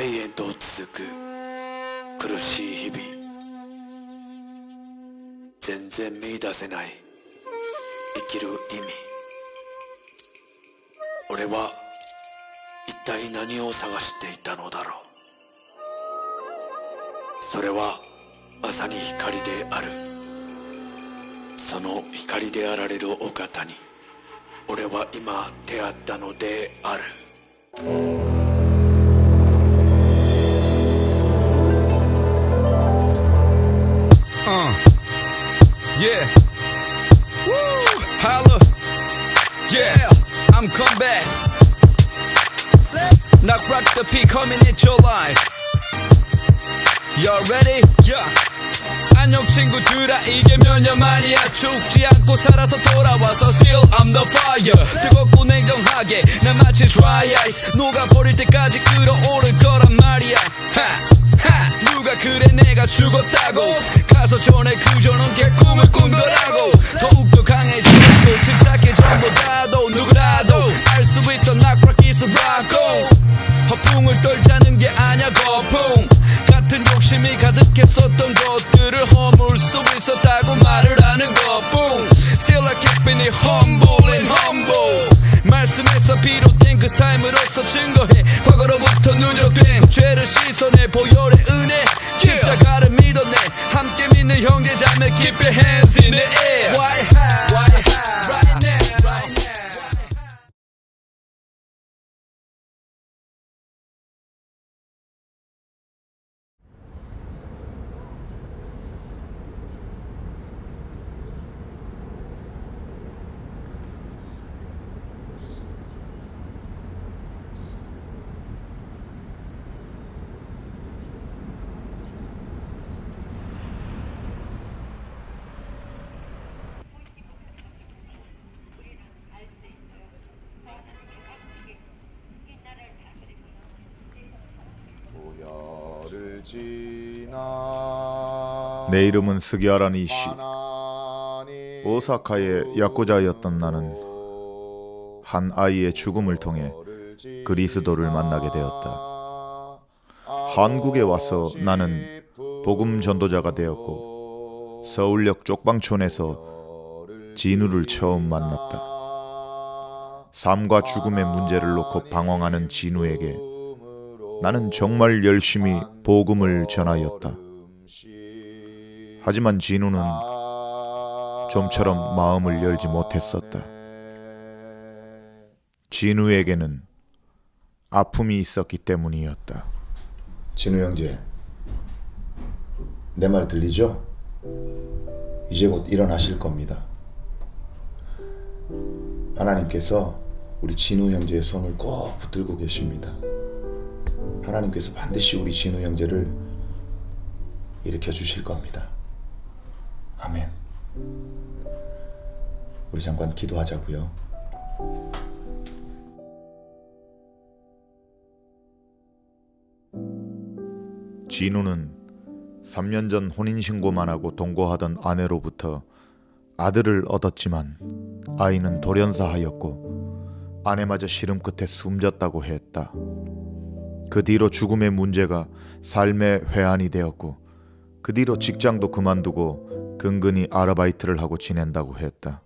永遠と続く。苦しい日々。全然見出せない。生きる意味。俺は一体何を探していたのだろう。それはまさに光である。その光であられるお方に俺は今出会ったのである。Yeah. Woo. Holla. Yeah. I'm come back. Knock rock the P coming at your life. Y'all ready? Yeah. 안녕 친구들아 이게 몇 년 만이야 죽지 않고 살아서 돌아와서 Still I'm the fire 뜨겁고 냉정하게 난 마치 dry ice 녹아버릴 때까지 끓어오를 거란 말이야 하, 하. 누가 그래 내가 죽었다고. 가서 전에 그저는 개꿈을 꾼 거라고. 더욱더 강해지고 침착해 전보다도 누구라도 알 수 있어. rock 허풍을 떨자는 게 아냐 거풍. 같은 욕심이 가득했었던 것들을 허물 수 있었다고 말을 하는 것뿐 Still I keep it humble and humble. 말씀에서 비롯된 그 삶으로서 증거 죄를 씻어내 보혈의 은혜. 십자가를 믿어내 함께 믿는 형제 자매 keep your in the air. Why 내 이름은 스기아란 이씨. 오사카의 야쿠자였던 나는 한 아이의 죽음을 통해 그리스도를 만나게 되었다. 한국에 와서 나는 복음 전도자가 되었고 서울역 쪽방촌에서 진우를 처음 만났다. 삶과 죽음의 문제를 놓고 방황하는 진우에게 나는 정말 열심히 복음을 전하였다. 하지만 진우는 좀처럼 마음을 열지 못했었다. 진우에게는 아픔이 있었기 때문이었다. 진우 형제, 내 말 들리죠? 이제 곧 일어나실 겁니다. 하나님께서 우리 진우 형제의 손을 꼭 붙들고 계십니다. 하나님께서 반드시 우리 진우 형제를 일으켜 주실 겁니다. 아멘. 우리 잠깐 기도하자고요. 진우는 3년 전 혼인신고만 하고 동거하던 아내로부터 아들을 얻었지만 아이는 돌연사하였고 아내마저 시름 끝에 숨졌다고 했다. 그 뒤로 죽음의 문제가 삶의 회한이 되었고 그 뒤로 직장도 그만두고 근근히 아르바이트를 하고 지낸다고 했다.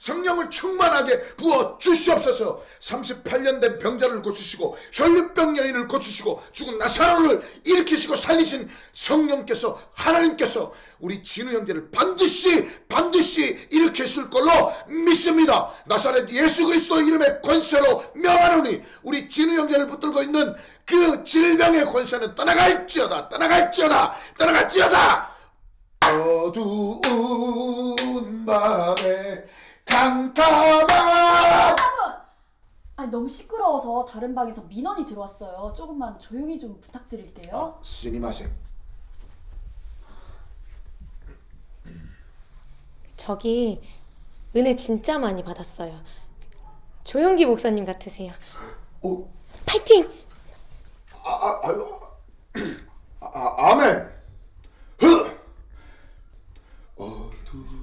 성령을 충만하게 부어 주시옵소서. 38년 된 병자를 고치시고 혈류병 여인을 고치시고 죽은 나사로를 일으키시고 살리신 성령께서 하나님께서 우리 진우 형제를 반드시 반드시 일으키실 걸로 믿습니다. 나사렛 예수 그리스도 이름의 권세로 명하노니 우리 진우 형제를 붙들고 있는 그 질병의 권세는 떠나갈지어다 떠나갈지어다 떠나갈지어다 어두운 밤에 캄캄한 아니 너무 시끄러워서 다른 방에서 민원이 들어왔어요. 조금만 조용히 좀 부탁드릴게요. 스님하세 저기 은혜 진짜 많이 받았어요. 조용기 목사님 같으세요. 오, 파이팅! 아, 아, 아유, 아, 아, 아멘. 흐. 어두.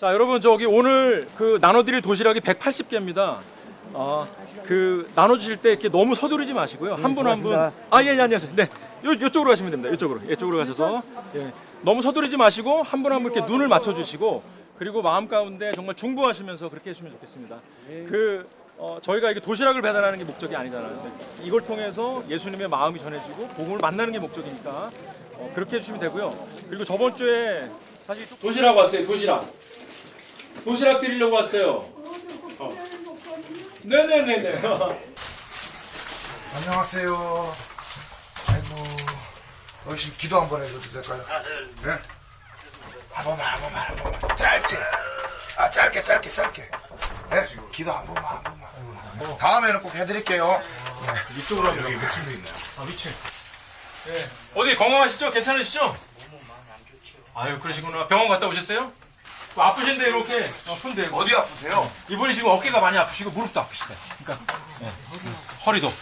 자, 여러분 저기 오늘 그 나눠드릴 도시락이 180개입니다. 아, 그 나눠주실 때 이렇게 너무 서두르지 마시고요. 한 분 한 분. 아, 예, 예, 안녕하세요. 네, 요 요쪽으로 가시면 됩니다. 이쪽으로, 이쪽으로 가셔서 예, 너무 서두르지 마시고 한 분 한 분 이렇게 눈을 맞춰주시고 그리고 마음 가운데 정말 중보하시면서 그렇게 해주시면 좋겠습니다. 그 어, 저희가 이게 도시락을 배달하는 게 목적이 아니잖아요. 근데 이걸 통해서 예수님의 마음이 전해지고 복음을 만나는 게 목적이니까 어, 그렇게 해주시면 되고요. 그리고 저번 주에 사실 도시락 왔어요. 도시락. 도시락 드리려고 왔어요. 네네네네. 안녕하세요. 아이고, 어르신 기도 한번 해줘도 될까요? 네. 한 번만, 한 번만, 한 번만. 짧게. 아, 짧게, 짧게, 짧게. 네, 기도 한 번만, 한 번만. 다음에는 꼭 해드릴게요. 이쪽으로 하면 여기 위층도 있네요. 아 위층. 네. 어디 건강하시죠? 괜찮으시죠? 아유 그러시구나. 병원 갔다 오셨어요? 뭐 아프신데 이렇게 어, 손 대고. 어디 아프세요? 이분이 지금 어깨가 많이 아프시고 무릎도 아프시대. 그러니까 예. 음, 허리도.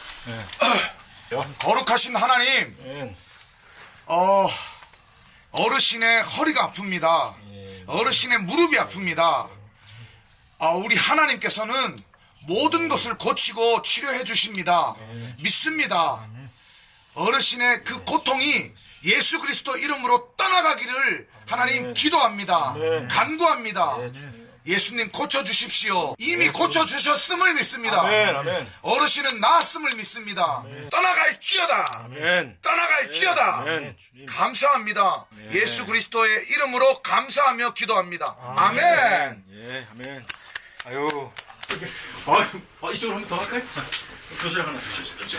거룩하신 하나님, 예. 어, 어르신의 허리가 아픕니다. 어르신의 무릎이 아픕니다. 아, 우리 하나님께서는 모든 것을 고치고 치료해 주십니다. 믿습니다. 어르신의 그 고통이 예수 그리스도 이름으로 떠나가기를 하나님 기도합니다. 간구합니다. 예수님 고쳐 주십시오. 이미 고쳐 주셨음을 믿습니다. 아멘. 어르신은 나았음을 믿습니다. 떠나갈지어다. 아멘. 떠나갈지어다. 감사합니다. 예수 그리스도의 이름으로 감사하며 기도합니다. 아멘. 예, 아멘. 아유. 아유, 아, 이쪽으로 한 번 더 할까요? 자, 도시락 하나 드시죠.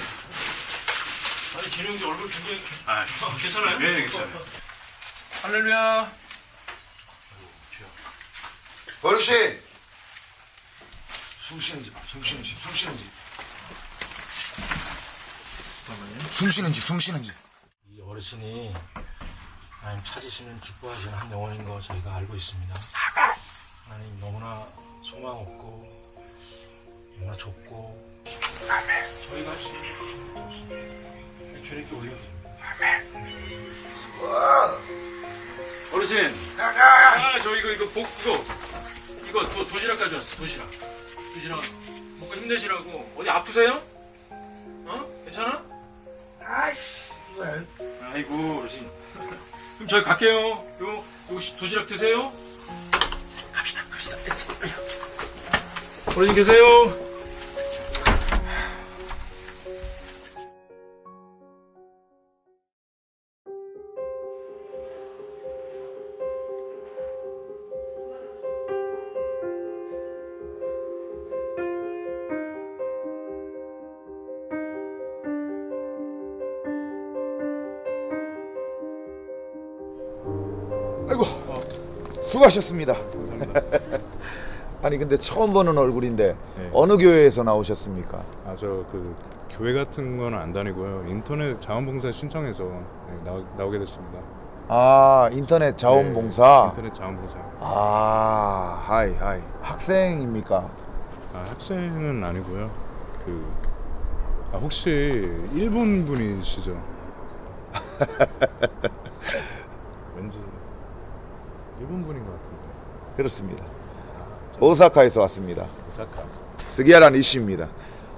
아니, 형제 얼굴 굉장히. 아, 괜찮아요? 네, 괜찮아요. 할렐루야. 어르신. 숨 쉬는지 봐. 숨 쉬는지. 숨 쉬는지. 숨 쉬는지. 숨 쉬는지. 이 어르신이 하나님 찾으시는 기뻐하시는 한 영혼인 거 저희가 알고 있습니다. 하나님 너무나 소망 없고 너무나 좁고 저희가 할 수 있는 거 없습니다. 주님께 올려드립니다. 어르신. 아, 저 이거, 이거 복소. 이거 도, 도시락 가져왔어, 도시락. 도시락. 먹고 힘내시라고. 어디 아프세요? 어? 괜찮아? 아이고, 어르신. 그럼 저희 갈게요. 요, 요 도시락 드세요. 갑시다, 갑시다. 어르신 계세요? 수고하셨습니다. 아니 근데 처음 보는 얼굴인데 네. 어느 교회에서 나오셨습니까? 아 저 그 교회 같은 거는 안 다니고요. 인터넷 자원봉사 신청해서 네, 나오, 나오게 됐습니다. 아 인터넷 자원봉사. 네, 인터넷 자원봉사. 아 하이 하이 학생입니까? 아 학생은 아니고요. 그 아, 혹시 일본 분이시죠? 일본 분인 것 같은데. 그렇습니다. 오사카에서 왔습니다. 오사카 스기야란 이씨입니다.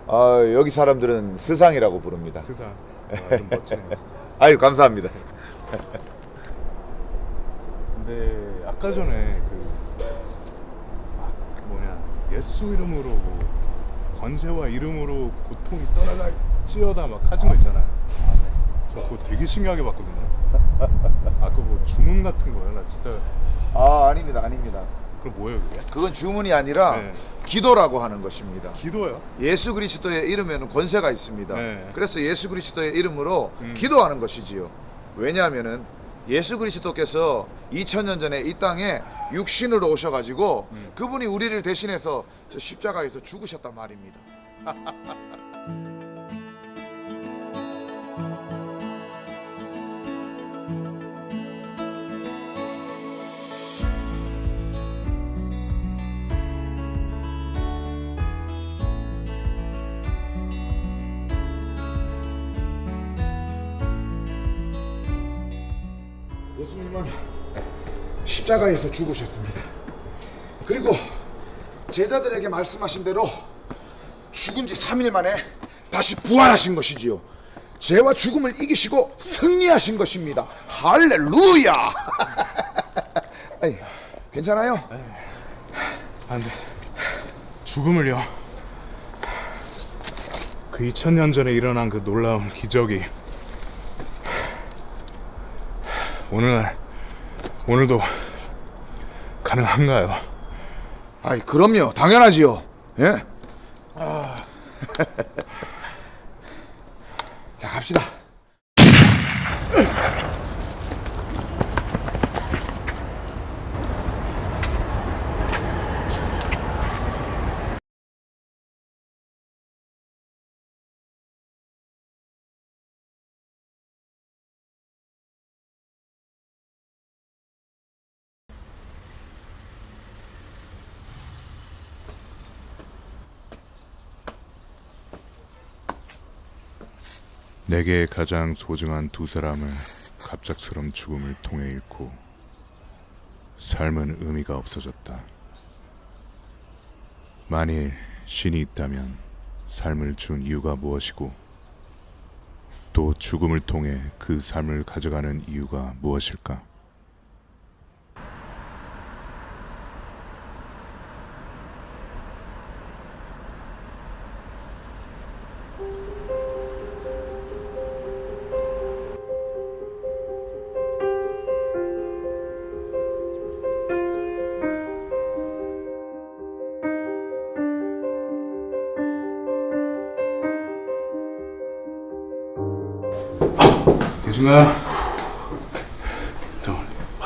아, 여기 사람들은 스상이라고 부릅니다. 스사 아, 좀 멋지네요. 진짜. 아유 감사합니다. 근데 아까 전에 그 아, 뭐냐 예수 이름으로 뭐 권세와 이름으로 고통이 떠나갈지어다 막 하신 거 있잖아요. 저 그거 되게 신기하게 봤거든요. 아까 뭐 주문 같은 거요? 나 진짜 아 아닙니다 아닙니다. 그럼 뭐예요 그게? 그건 주문이 아니라 네. 기도라고 하는 것입니다. 기도요? 예수 그리스도의 이름에는 권세가 있습니다. 네. 그래서 예수 그리스도의 이름으로 음. 기도하는 것이지요. 왜냐하면은 예수 그리스도께서 2000년 전에 이 땅에 육신으로 오셔가지고 음. 그분이 우리를 대신해서 저 십자가에서 죽으셨단 말입니다. 십자가에서 죽으셨습니다. 그리고 제자들에게 말씀하신 대로 죽은 지 3일 만에 다시 부활하신 것이지요. 죄와 죽음을 이기시고 승리하신 것입니다. 할렐루야! 아니, 괜찮아요? 안 돼 죽음을요 그 2000년 전에 일어난 그 놀라운 기적이 오늘 오늘도 가능한가요? 아이, 그럼요. 당연하지요. 예? 자, 갑시다. 내게 가장 소중한 두 사람을 갑작스런 죽음을 통해 잃고 삶은 의미가 없어졌다. 만일 신이 있다면 삶을 준 이유가 무엇이고 또 죽음을 통해 그 삶을 가져가는 이유가 무엇일까?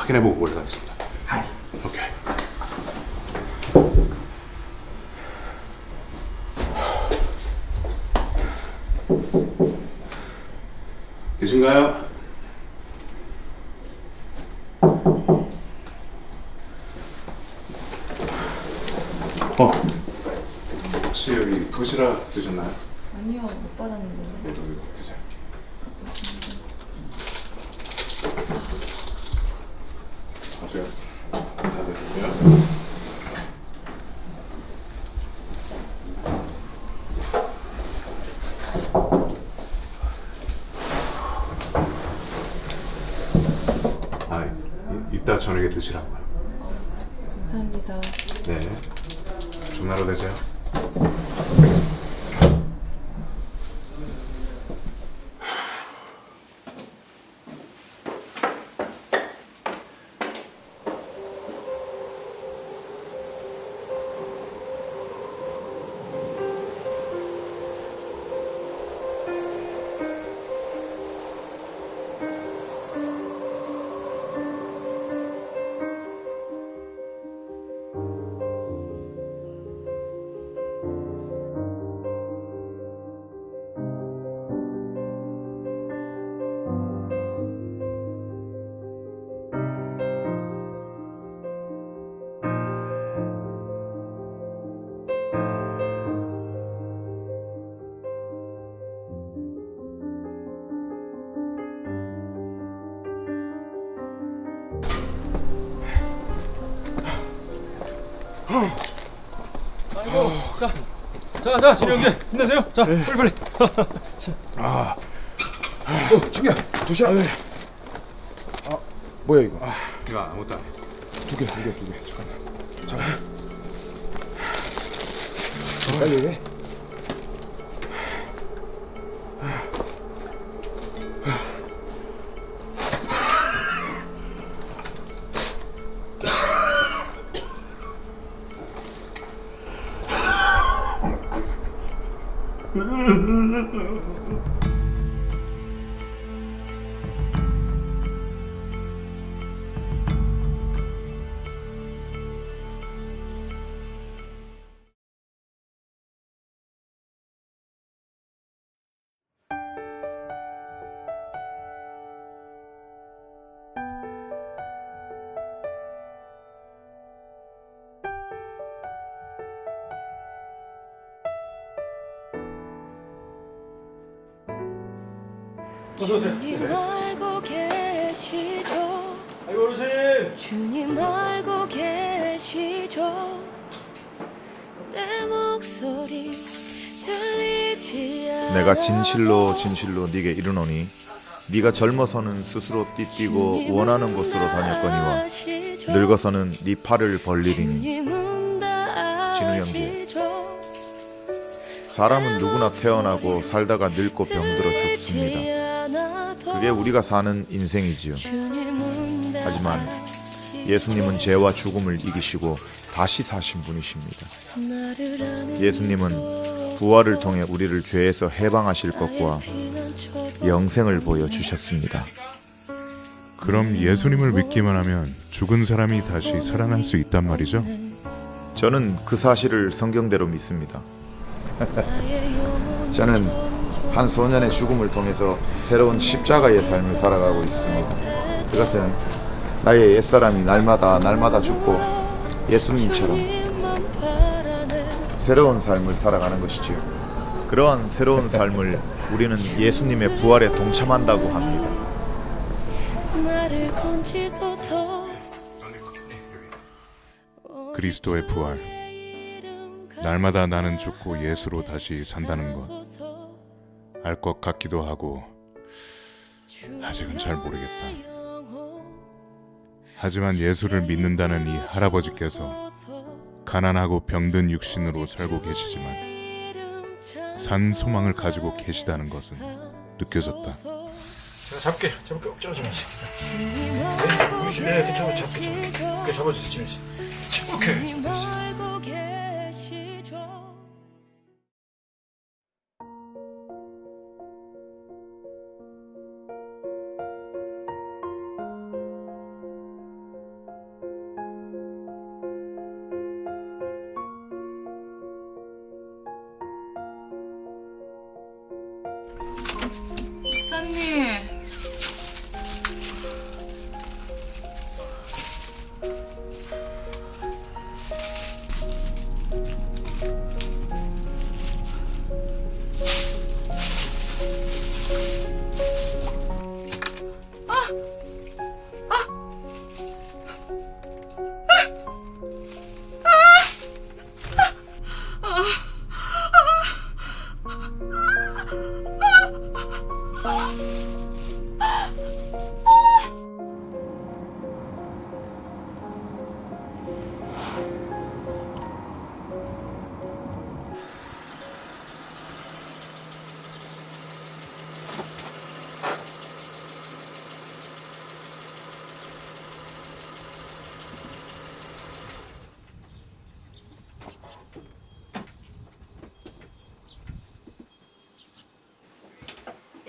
확인해보고 올라가겠습니다. 오케이. 계신가요? 어. 혹시 여기 도시락 드셨나요? 아니요, 못 받았는데. 여기 드세요. 아, 제가 다 드릴게요. 아, 이, 이따 저녁에 드시라고요. 감사합니다. 네. 좋은 하루 되세요. 아이고, 자, 자, 자, 진영재 힘내세요. 자, 빨리 빨리. 아, 어, 지미야, 도시락. 아, 뭐야 이거? 아, 이거 아무것도 안 해. 두 개, 두 개, 두 개. 잠깐만. 잠깐. 빨리 해. 주님 알고 계시죠 아이고 어르신. 주님 알고 계시죠 내 목소리 들리지 않아 내가 진실로 진실로 네게 이르노니 네가 젊어서는 스스로 띠뛰고 원하는 곳으로 다녔거니와 늙어서는 네 팔을 벌리리니 주님은 다 진우 형제. 아시죠 사람은 누구나 태어나고 살다가 늙고 병들어 죽습니다. 그게 우리가 사는 인생이지요. 하지만 예수님은 죄와 죽음을 이기시고 다시 사신 분이십니다. 예수님은 부활을 통해 우리를 죄에서 해방하실 것과 영생을 보여 주셨습니다. 그럼 예수님을 믿기만 하면 죽은 사람이 다시 살아날 수 있단 말이죠? 저는 그 사실을 성경대로 믿습니다. 저는 한 소년의 죽음을 통해서 새로운 십자가의 삶을 살아가고 있습니다. 그것은 나의 옛사람이 날마다 날마다 죽고 예수님처럼 새로운 삶을 살아가는 것이지요. 그러한 새로운 삶을 우리는 예수님의 부활에 동참한다고 합니다. 그리스도의 부활. 날마다 나는 죽고 예수로 다시 산다는 것. 알 것 같기도 하고 아직은 잘 모르겠다. 하지만 예수를 믿는다는 이 할아버지께서 가난하고 병든 육신으로 살고 계시지만 산 소망을 가지고 계시다는 것은 느껴졌다. 제가 잡게 잡게 좀 하시. 보이시네 괜찮아 잡게 잡게 잡게 잡아주세요 지민 씨. 오케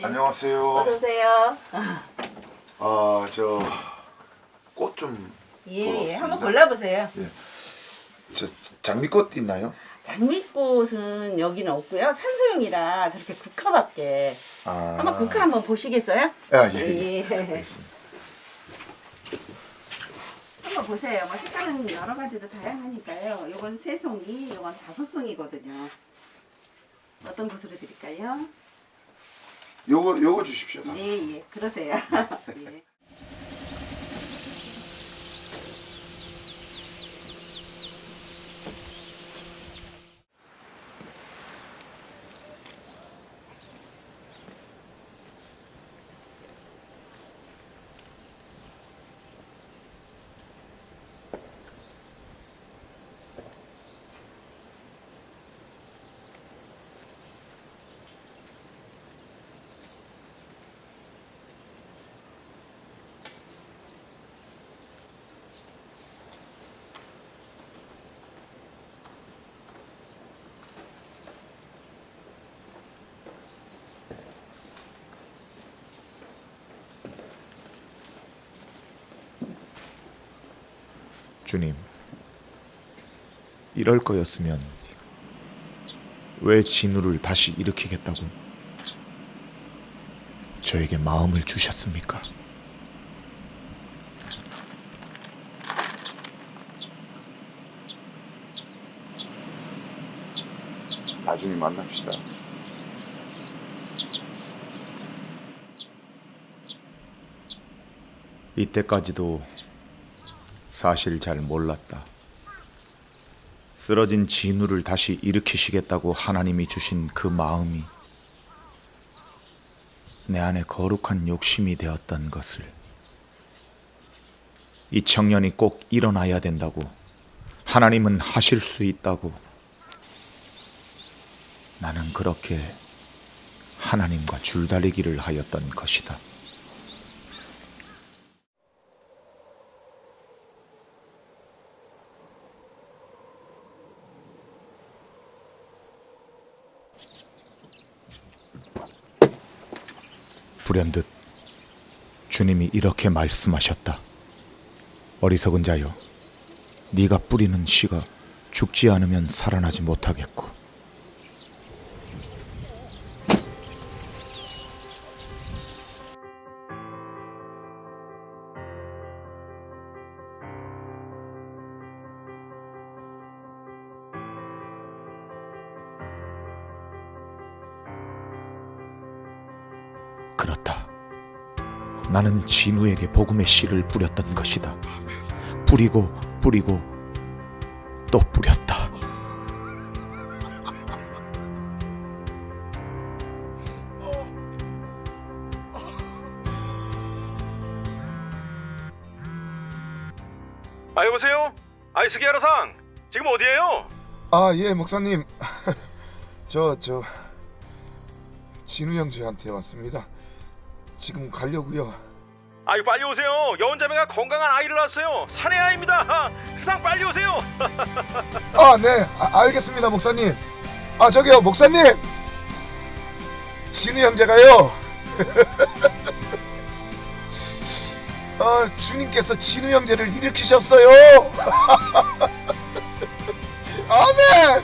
안녕하세요. 어서오세요. 아, 저 꽃 좀 예, 예. 한번 골라보세요. 저 장미꽃 있나요? 장미꽃은 여기는 없고요. 산소용이라 저렇게 국화밖에. 아, 한번 국화 한번 보시겠어요? 아, 예, 예. 예. 알겠습니다. 한번 보세요. 뭐 색깔은 여러 가지로 다양하니까요. 요건 세 송이, 요건 다섯 송이거든요. 어떤 것으로 드릴까요? 요거 요거 주십시오. 다. 예, 예. 그러세요. 예. 주님, 이럴 거였으면 왜 진우를 다시 일으키겠다고 저에게 마음을 주셨습니까? 나중에 만납시다. 이때까지도 사실 잘 몰랐다. 쓰러진 진우를 다시 일으키시겠다고 하나님이 주신 그 마음이 내 안에 거룩한 욕심이 되었던 것을 이 청년이 꼭 일어나야 된다고 하나님은 하실 수 있다고 나는 그렇게 하나님과 줄다리기를 하였던 것이다. 불현듯 주님이 이렇게 말씀하셨다. 어리석은 자여, 네가 뿌리는 씨가 죽지 않으면 살아나지 못하겠고 그렇다. 나는 진우에게 복음의 씨를 뿌렸던 것이다. 뿌리고 뿌리고 또 뿌렸다. 아 여보세요? 아이스기 하라상 지금 어디에요? 아, 예, 목사님. 저, 저, 진우 형제한테 왔습니다. 지금 가려고요. 아유 빨리 오세요. 여운자매가 건강한 아이를 낳았어요. 사내 아이입니다. 세상 빨리 오세요. 아, 네, 아, 알겠습니다, 목사님. 아, 저기요, 목사님. 진우 형제가요. 아, 주님께서 진우 형제를 일으키셨어요. 아멘.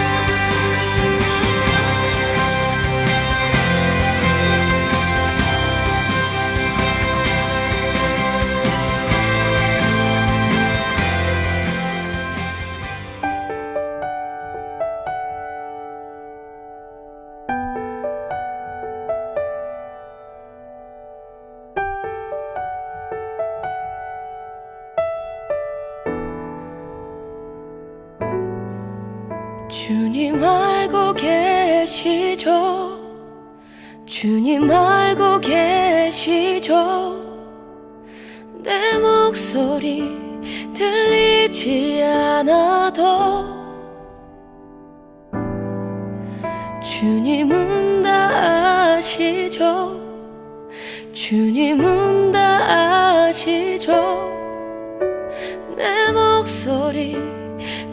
계시죠? 내 목소리 들리지 않아도 주님은 다 아시죠? 주님은 다 아시죠? 내 목소리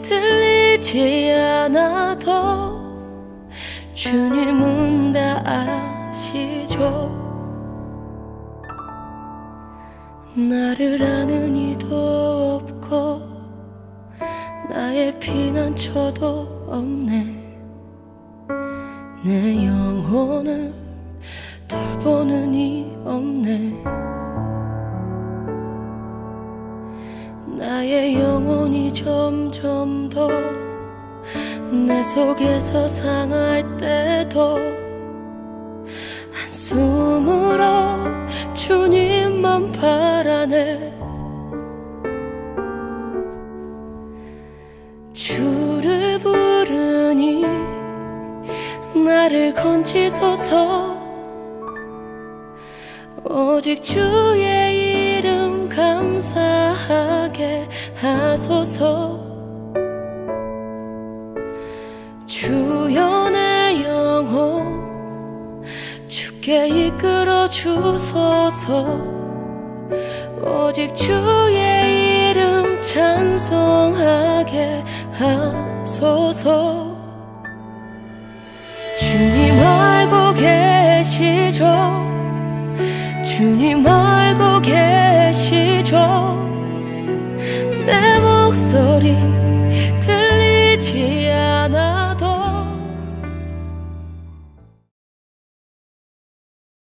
들리지 않아도 주님은 다 아시죠 나를 아는 이도 없고 나의 피난처도 없네. 내 영혼을 돌보는 이 없네. 나의 영혼이 점점 더 내 속에서 상할 때도 한 숨으로 주님만 바라네. 주를 부르니 나를 건지소서. 오직 주의 이름 감사하게 하소서 주소서. 오직 주의 이름 찬송하게 하소서. 주님 알고 계시죠? 주님 알고 계시죠? 내 목소리